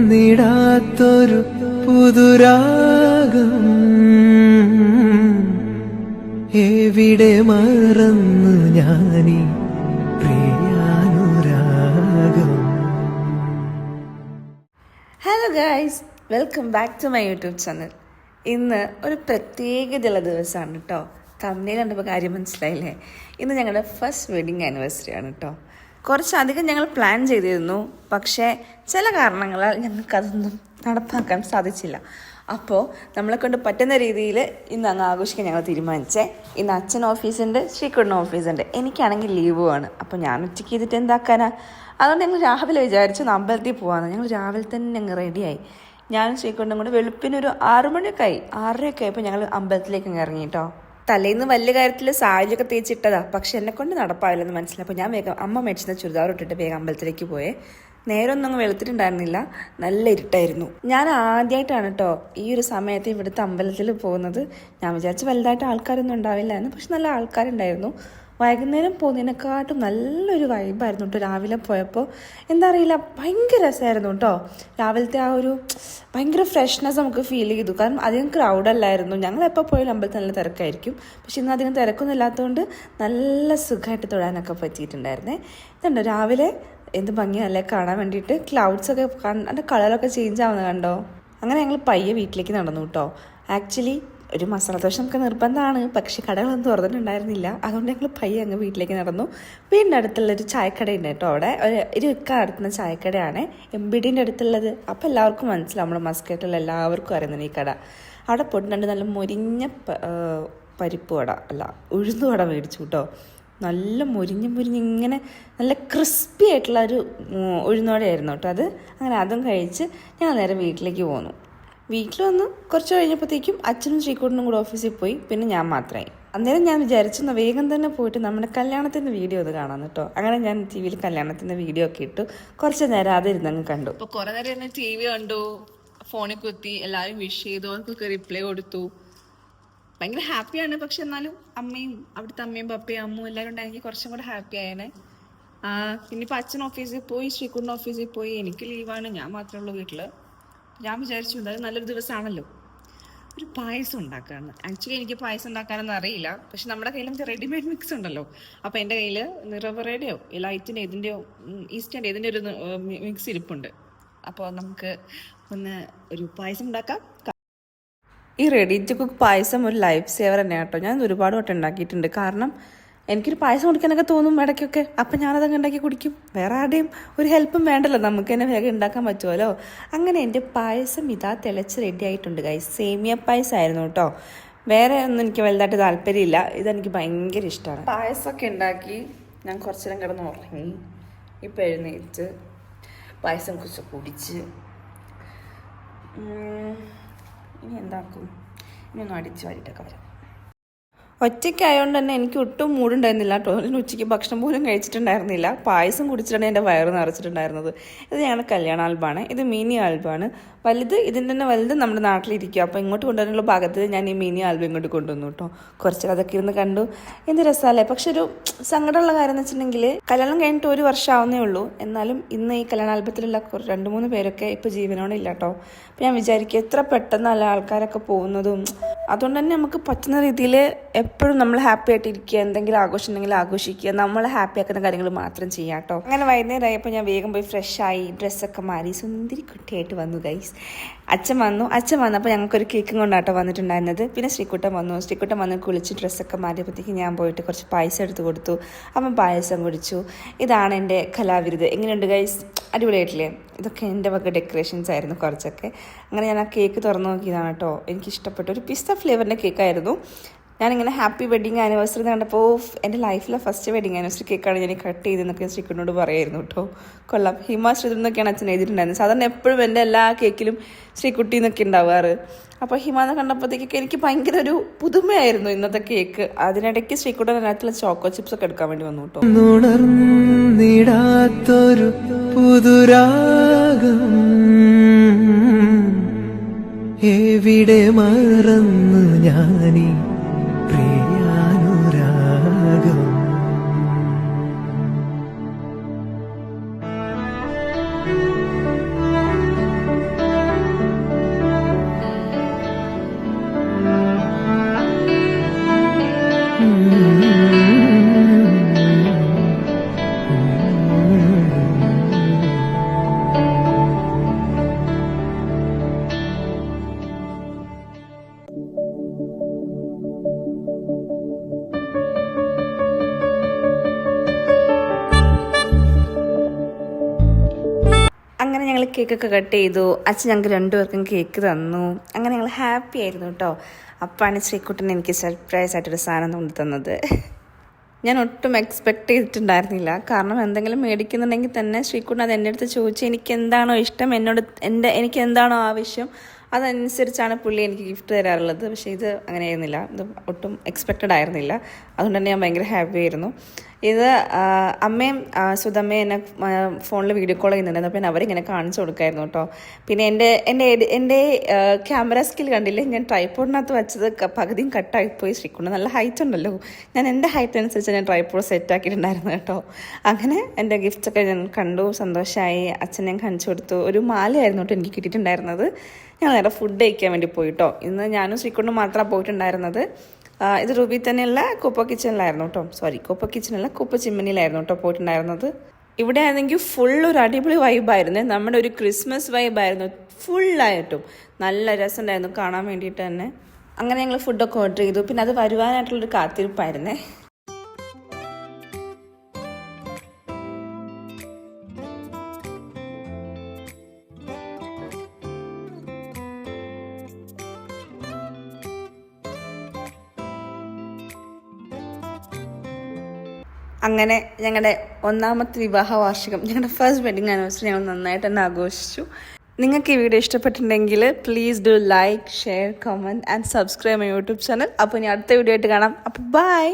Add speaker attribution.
Speaker 1: ഉണർന്നിടാത്തൊരു പുതുരാഗം എവിടെ മറന്ന് ഞാനി പ്രിയാനുരാഗം?
Speaker 2: Hello guys welcome back to my YouTube channel ഇന്ന് ഒരു പ്രത്യേകതയുള്ള ദിവസമാണ് കേട്ടോ തമ്മിൽ കണ്ടപ്പോൾ കാര്യം മനസ്സിലായില്ലേ? ഇന്ന് ഞങ്ങളുടെ ഫസ്റ്റ് വെഡിങ് ആനിവേഴ്സറി ആണ് കേട്ടോ കുറച്ചധികം ഞങ്ങൾ പ്ലാൻ ചെയ്തിരുന്നു. പക്ഷേ ചില കാരണങ്ങളാൽ ഞങ്ങൾക്കതൊന്നും നടപ്പാക്കാൻ സാധിച്ചില്ല. അപ്പോൾ നമ്മളെ കൊണ്ട് പറ്റുന്ന രീതിയിൽ ഇന്ന് അങ്ങ് ആഘോഷിക്കാൻ ഞങ്ങൾ തീരുമാനിച്ചേ. ഇന്ന് അച്ഛൻ ഓഫീസുണ്ട് ശ്രീകുണ്ണ ഓഫീസുണ്ട്. എനിക്കാണെങ്കിൽ ലീവുമാണ് അപ്പോൾ ഞാൻ ഉച്ചയ്ക്ക് ചെയ്തിട്ട് എന്താക്കാനാ? അതുകൊണ്ട് ഞങ്ങൾ രാവിലെ വിചാരിച്ചു അമ്പലത്തിൽ പോകാമെന്ന് ഞങ്ങൾ രാവിലെ തന്നെ ഞങ്ങൾ റെഡിയായി ഞാനും ശ്രീകുണ്ടും കൂടെ വെളുപ്പിനൊരു ആറുമണിയൊക്കെ ആറു മണിയൊക്കെ ആയി. ആറരയൊക്കെ ആയപ്പോൾ ഞങ്ങൾ അമ്പലത്തിലേക്ക് ഇറങ്ങി കേട്ടോ. തലേന്ന് വലിയ കാര്യത്തിൽ സാരിയൊക്കെ തേച്ചിട്ടതാ. പക്ഷെ എന്നെ കൊണ്ട് നടപ്പാവില്ലെന്ന് മനസ്സിലായി. അപ്പോൾ ഞാൻ വേഗം അമ്മ മേടിച്ചിരുന്ന ചുരിദാർ ഇട്ടിട്ട് വേഗം അമ്പലത്തിലേക്ക് പോയേ. നേരെ ഒന്നും അങ്ങ് വെളുത്തിട്ടുണ്ടായിരുന്നില്ല. നല്ല ഇരുട്ടായിരുന്നു. ഞാൻ ആദ്യമായിട്ടാണ് കേട്ടോ ഈ ഒരു സമയത്ത് ഇവിടുത്തെ അമ്പലത്തിൽ പോകുന്നത്. ഞാൻ വിചാരിച്ചു വലുതായിട്ട് ആൾക്കാരൊന്നും ഉണ്ടാവില്ല എന്ന്. പക്ഷെ നല്ല ആൾക്കാരുണ്ടായിരുന്നു. വൈകുന്നേരം പോകുന്നതിനെക്കാട്ടും നല്ലൊരു വൈബായിരുന്നു കേട്ടോ രാവിലെ പോയപ്പോൾ എന്താ അറിയില്ല ഭയങ്കര രസമായിരുന്നു കേട്ടോ രാവിലത്തെ ആ ഒരു ഭയങ്കര ഫ്രഷ്നെസ് നമുക്ക് ഫീൽ ചെയ്തു. കാരണം അധികം ക്രൗഡല്ലായിരുന്നു ഞങ്ങൾ എപ്പോൾ പോയാലും അമ്പലത്തിൽ നല്ല തിരക്കായിരിക്കും. പക്ഷെ ഇന്ന് അധികം തിരക്കൊന്നും ഇല്ലാത്തതുകൊണ്ട് നല്ല സുഖമായിട്ട് തൊഴാനൊക്കെ പറ്റിയിട്ടുണ്ടായിരുന്നേ. ഇതുണ്ടോ രാവിലെ? എന്ത് ഭംഗിയല്ലേ കാണാൻ വേണ്ടിയിട്ട് ക്ലൗഡ്സൊക്കെ അതിന്റെ കളറൊക്കെ ചേഞ്ച് ആവുന്നത് കണ്ടോ? അങ്ങനെ ഞങ്ങൾ പയ്യെ വീട്ടിലേക്ക് നടന്നു കേട്ടോ ആക്ച്വലി ഒരു മസാല ദോശ നമുക്ക് നിർബന്ധമാണ്. പക്ഷേ കടകളൊന്നും തുറന്നിട്ടുണ്ടായിരുന്നില്ല. അതുകൊണ്ട് ഞങ്ങൾ പയ്യെ അങ്ങ് വീട്ടിലേക്ക് നടന്നു. വീടിന്റെ അടുത്തുള്ള ഒരു ചായക്കട ഉണ്ട് കേട്ടോ അവിടെ. ഒരു ഇരുക്ക നടത്തുന്ന ചായക്കടയാണ്. എം ബി ഡിന്റെ അടുത്തുള്ളത്. അപ്പോൾ എല്ലാവർക്കും മനസ്സിലാവും. നമ്മുടെ മസ്കറ്റിലുള്ള എല്ലാവർക്കും അറിയുന്നത് ഈ കട. അവിടെ പോയിട്ടുണ്ട് നല്ല മുരിഞ്ഞ പരിപ്പ് വട. അല്ല ഉഴുന്ന് വട മേടിച്ചു കേട്ടോ. നല്ല മുരിഞ്ഞ് മുരിഞ്ഞ് ഇങ്ങനെ നല്ല ക്രിസ്പി ആയിട്ടുള്ള ഒരു ഉഴുന്നോടെ ഉഴുന്നോടെയായിരുന്നു കേട്ടോ അത്. അങ്ങനെ അതും കഴിച്ച് ഞാൻ നേരെ വീട്ടിലേക്ക് പോന്നു. വീട്ടിൽ വന്ന് കുറച്ച് കഴിഞ്ഞപ്പോഴത്തേക്കും അച്ഛനും ശ്രീകുട്ടനും കൂടെ ഓഫീസിൽ പോയി. പിന്നെ ഞാൻ മാത്രമായി അന്നേരം ഞാൻ വിചാരിച്ചു "എന്നാ വേഗം തന്നെ പോയിട്ട് നമ്മുടെ കല്യാണത്തിന്റെ വീഡിയോ അത് കാണാൻ കേട്ടോ അങ്ങനെ ഞാൻ ടി വിയിൽ കല്യാണത്തിന്റെ വീഡിയോ ഒക്കെ ഇട്ടു. കുറച്ച് നേരം അതിരുന്നങ്ങ് കണ്ടു.
Speaker 3: അപ്പോൾ കുറെ നേരം ഇരുന്ന് ടി വി കണ്ടു. ഫോണിൽ കുത്തി എല്ലാവരും വിഷ് ചെയ്തു. അവർക്കൊക്കെ റിപ്ലൈ കൊടുത്തു. ഭയങ്കര ഹാപ്പിയാണ് പക്ഷെ എന്നാലും അമ്മയും അവിടുത്തെ അമ്മയും പപ്പയും അമ്മയും എല്ലാവരും ഉണ്ടെങ്കിൽ കുറച്ചും കൂടെ ഹാപ്പി ആയേനെ. ആ പിന്നിപ്പോൾ അച്ഛൻ ഓഫീസിൽ പോയി ശ്രീകുണ്ണ ഓഫീസിൽ പോയി. എനിക്ക് ലീവാണ് ഞാൻ മാത്രമേ ഉള്ളൂ വീട്ടിൽ ഞാൻ വിചാരിച്ചു എന്തായാലും നല്ലൊരു ദിവസമാണല്ലോ ഒരു പായസം ഉണ്ടാക്കാണ് ആക്ച്വലി എനിക്ക് പായസം ഉണ്ടാക്കാനൊന്നും അറിയില്ല. പക്ഷെ നമ്മുടെ കയ്യിൽ നമുക്ക് റെഡിമെയ്ഡ് മിക്സ് ഉണ്ടല്ലോ. അപ്പോൾ എന്റെ കയ്യിൽ നിറവറയുടെയോ ലൈറ്റിന്റെ ഇതിന്റെയോ ഈസ്റ്റിന്റെ ഇതിന്റെ ഒരു മിക്സ് ഇരിപ്പുണ്ട്. അപ്പോൾ നമുക്ക് ഒന്ന് ഒരു പായസം ഉണ്ടാക്കാം.
Speaker 2: ഈ റെഡി ടു കുക്ക് പായസം ഒരു ലൈഫ് സേവർ തന്നെയാണ് കേട്ടോ. ഞാൻ ഒരുപാട് വട്ടം ഉണ്ടാക്കിയിട്ടുണ്ട്. കാരണം എനിക്കൊരു പായസം കുടിക്കാനൊക്കെ തോന്നും ഇടയ്ക്കൊക്കെ. അപ്പം ഞാനതങ്ങ് ഉണ്ടാക്കി കുടിക്കും. വേറെ ആരുടെയും ഒരു ഹെൽപ്പും വേണ്ടല്ലോ. നമുക്ക് തന്നെ വേഗം ഉണ്ടാക്കാൻ പറ്റുമല്ലോ അങ്ങനെ എന്റെ പായസം ഇതാ തിളച്ച് റെഡി ആയിട്ടുണ്ട് ഗൈസ് സേമിയ പായസം ആയിരുന്നു കേട്ടോ. വേറെ ഒന്നും എനിക്ക് വലുതായിട്ട് താല്പര്യമില്ല. ഇതെനിക്ക് ഭയങ്കര ഇഷ്ടമാണ് പായസമൊക്കെ ഉണ്ടാക്കി ഞാൻ കുറച്ചു നേരം കിടന്ന് ഉറങ്ങി. ഇപ്പം എഴുന്നേറ്റ് പായസം കുറച്ച് കുടിച്ച് ഇനി എന്താക്കും? ഇനി ഒന്ന് അടിച്ച് വാരിട്ടൊക്കെ വരാം. ഒറ്റയ്ക്കായതുകൊണ്ട് തന്നെ എനിക്ക് ഒട്ടും മൂടുണ്ടായിരുന്നില്ല. ഞാൻ ഉച്ചയ്ക്ക് ഭക്ഷണം പോലും കഴിച്ചിട്ടുണ്ടായിരുന്നില്ല. പായസം കുടിച്ചിട്ടാണ് എന്റെ വയറ് നിറച്ചിട്ടുണ്ടായിരുന്നത്. ഇത് ഞങ്ങളുടെ കല്യാണ ആൽബാണ്. ഇത് മിനി ആൽബാണ്. വലുത് ഇതിന്റെ തന്നെ വലുത് നമ്മുടെ നാട്ടിലിരിക്കുക അപ്പോൾ ഇങ്ങോട്ട് കൊണ്ടുവരാനുള്ള ഭാഗത്ത് ഞാൻ ഈ മിനി ആൽബം ഇങ്ങോട്ട് കൊണ്ടുവന്നു കേട്ടോ. കുറച്ച് അതൊക്കെ ഇരുന്ന് കണ്ടു. എന്ത് രസമല്ലേ? പക്ഷെ ഒരു സങ്കടമുള്ള കാര്യം എന്ന് വെച്ചിട്ടുണ്ടെങ്കിൽ കല്യാണം കഴിഞ്ഞിട്ട് ഒരു വർഷം ആവുന്നേ ഉള്ളൂ. എന്നാലും ഇന്ന് ഈ കല്യാണ ആൽബത്തിലുള്ള രണ്ട് മൂന്ന് പേരൊക്കെ ഇപ്പോൾ ജീവനോടെ ഇല്ല കേട്ടോ. അപ്പോൾ ഞാൻ വിചാരിക്കുക എത്ര പെട്ടെന്നല്ല ആൾക്കാരൊക്കെ പോകുന്നതും. അതുകൊണ്ട് തന്നെ നമുക്ക് പറ്റുന്ന രീതിയിൽ എപ്പോഴും നമ്മൾ ഹാപ്പി ആയിട്ട് ഇരിക്കുക എന്തെങ്കിലും ആഘോഷം ഉണ്ടെങ്കിൽ ആഘോഷിക്കുക നമ്മളെ ഹാപ്പി ആക്കുന്ന കാര്യങ്ങൾ മാത്രം ചെയ്യാം കേട്ടോ അങ്ങനെ വൈകുന്നേരം ആയപ്പോൾ ഞാൻ വേഗം പോയി ഫ്രഷായി ഡ്രസ്സൊക്കെ മാറി സുന്ദരി കുട്ടിയായിട്ട് വന്നു ഗൈസ് അച്ഛൻ വന്നു. അച്ഛൻ വന്നപ്പോൾ ഞങ്ങൾക്കൊരു കേക്കും കൊണ്ടാട്ടോ വന്നിട്ടുണ്ടായിരുന്നത്. പിന്നെ ശ്രീക്കുട്ടൻ വന്നു. ശ്രീക്കുട്ടൻ വന്ന് കുളിച്ച് ഡ്രസ്സൊക്കെ മാറിയപ്പോഴത്തേക്ക് ഞാൻ പോയിട്ട് കുറച്ച് പായസം എടുത്ത് കൊടുത്തു. അവൻ പായസം കുടിച്ചു. ഇതാണ് എന്റെ കലാവിരുത്. എങ്ങനെയുണ്ട് ഗൈസ് അടിപൊളിയായിട്ടില്ലേ? ഇതൊക്കെ എന്റെ വക ഡെക്കറേഷൻസ് ആയിരുന്നു കുറച്ചൊക്കെ. അങ്ങനെ ഞാൻ ആ കേക്ക് തുറന്നു നോക്കിയതാണ് കേട്ടോ എനിക്ക് ഇഷ്ടപ്പെട്ട ഒരു പിസ്ത ഫ്ലേവറിന്റെ കേക്കായിരുന്നു ഞാനിങ്ങനെ ഹാപ്പി വെഡിങ് ആനിവേഴ്സറി കണ്ടപ്പോൾ എന്റെ ലൈഫിലെ ഫസ്റ്റ് വെഡിങ് ആനിവേഴ്സറി കേക്കാണ് ഞാൻ കട്ട് ചെയ്തെന്നൊക്കെ ശ്രീകുട്ടിനോട് പറയായിരുന്നു കേട്ടോ. കൊള്ളാം. ഹിമാശ്രീതം എന്നൊക്കെയാണ് അച്ഛൻ എഴുതിയിട്ടുണ്ടായിരുന്നത്. സാധാരണ എപ്പോഴും എന്റെ എല്ലാ കേക്കിലും ശ്രീകുട്ടി എന്നൊക്കെ ഉണ്ടാവാറ്. അപ്പോൾ ഹിമാന്ന് കണ്ടപ്പോഴത്തേക്കൊക്കെ എനിക്ക് ഭയങ്കര ഒരു പുതുമയായിരുന്നു ഇന്നത്തെ കേക്ക് അതിനിടയ്ക്ക് ശ്രീകുട്ടൻ അതിനകത്തുള്ള ചോക്കോ ചിപ്സ് ഒക്കെ എടുക്കാൻ വേണ്ടി വന്നു കേട്ടോ.
Speaker 1: പുതുരാഗം എവിടെ മറന്നു ഞാനീ
Speaker 2: ഞങ്ങൾ കേക്കൊക്കെ കട്ട് ചെയ്തു. അച്ഛൻ ഞങ്ങൾക്ക് രണ്ടുപേർക്കും കേക്ക് തന്നു. അങ്ങനെ ഞങ്ങൾ ഹാപ്പി ആയിരുന്നു കേട്ടോ അപ്പാണ് ശ്രീക്കുട്ടൻ എനിക്ക് സർപ്രൈസ് ആയിട്ടൊരു സാധനം കൊണ്ടു തന്നത്. ഞാൻ ഒട്ടും എക്സ്പെക്ട് ചെയ്തിട്ടുണ്ടായിരുന്നില്ല. കാരണം എന്തെങ്കിലും മേടിക്കുന്നുണ്ടെങ്കിൽ തന്നെ ശ്രീക്കുട്ടൻ അത് എന്റെ അടുത്ത് ചോദിച്ചു എനിക്ക് എന്താണോ ഇഷ്ടം എന്നോട് എന്റെ എനിക്ക് എന്താണോ ആവശ്യം അതനുസരിച്ചാണ് പുള്ളി എനിക്ക് ഗിഫ്റ്റ് തരാറുള്ളത്. പക്ഷേ ഇത് അങ്ങനെ ആയിരുന്നില്ല ഇത് ഒട്ടും എക്സ്പെക്റ്റഡ് ആയിരുന്നില്ല. അതുകൊണ്ട് തന്നെ ഞാൻ ഭയങ്കര ഹാപ്പി ആയിരുന്നു. ഇത് അമ്മയും സുതമ്മയും എന്നെ ഫോണിൽ വീഡിയോ കോൾ ചെയ്യുന്നുണ്ടായിരുന്നു. അപ്പം അവരിങ്ങനെ കാണിച്ചു കൊടുക്കായിരുന്നു കേട്ടോ. പിന്നെ എന്റെ എന്റെ എന്റെ ക്യാമറ സ്കിൽ കണ്ടില്ലേ? ഞാൻ ട്രൈപ്പോഡിനകത്ത് വെച്ചത് പകുതിയും കട്ടായിപ്പോയി ശ്രീക്കുണ്ട് നല്ല ഹൈറ്റ് ഉണ്ടല്ലോ. ഞാൻ എന്റെ ഹൈറ്റ് അനുസരിച്ച് ഞാൻ ട്രൈപ്പോഡ് സെറ്റ് ആക്കിയിട്ടുണ്ടായിരുന്നു കേട്ടോ. അങ്ങനെ എന്റെ ഗിഫ്റ്റ്സൊക്കെ ഞാൻ കണ്ടു. സന്തോഷമായി അച്ഛൻ ഞാൻ കാണിച്ചു കൊടുത്തു. ഒരു മാലയായിരുന്നു കേട്ടോ എനിക്ക് കിട്ടിയിട്ടുണ്ടായിരുന്നത്. ഞാൻ നേരെ ഫുഡ് കഴിക്കാൻ വേണ്ടി പോയിട്ടോ. ഇന്ന് ഞാനും ശ്രീകുണ്ടും മാത്രമാണ് പോയിട്ടുണ്ടായിരുന്നത്. ഇത് റൂബി തന്നെയുള്ള കുപ്പ കിച്ചണിലായിരുന്നു കേട്ടോ സോറി കുപ്പ കിച്ചണല്ല കുപ്പ ചിമ്മനിലായിരുന്നു കേട്ടോ പോയിട്ടുണ്ടായിരുന്നത്. ഇവിടെ ആണെങ്കിൽ ഫുൾ ഒരു അടിപൊളി വൈബായിരുന്നു നമ്മുടെ ഒരു ക്രിസ്മസ് വൈബായിരുന്നു ഫുള്ളായിട്ടും നല്ല രസമുണ്ടായിരുന്നു കാണാൻ വേണ്ടിയിട്ട് തന്നെ. അങ്ങനെ ഞങ്ങൾ ഫുഡൊക്കെ ഓർഡർ ചെയ്തു. പിന്നെ അത് വരുവാനായിട്ടുള്ളൊരു കാത്തിരിപ്പായിരുന്നേ. അങ്ങനെ ഞങ്ങളുടെ ഒന്നാമത്തെ വിവാഹ വാർഷികം ഞങ്ങളുടെ ഫസ്റ്റ് വെഡിങ് ആനിവേഴ്സറി ഞങ്ങൾ നന്നായിട്ട് തന്നെ ആഘോഷിച്ചു. നിങ്ങൾക്ക് ഈ വീഡിയോ ഇഷ്ടപ്പെട്ടിട്ടുണ്ടെങ്കിൽ please do like share comment and subscribe my YouTube channel അപ്പോൾ ഇനി അടുത്ത വീഡിയോ ആയിട്ട് കാണാം. അപ്പോൾ ബൈ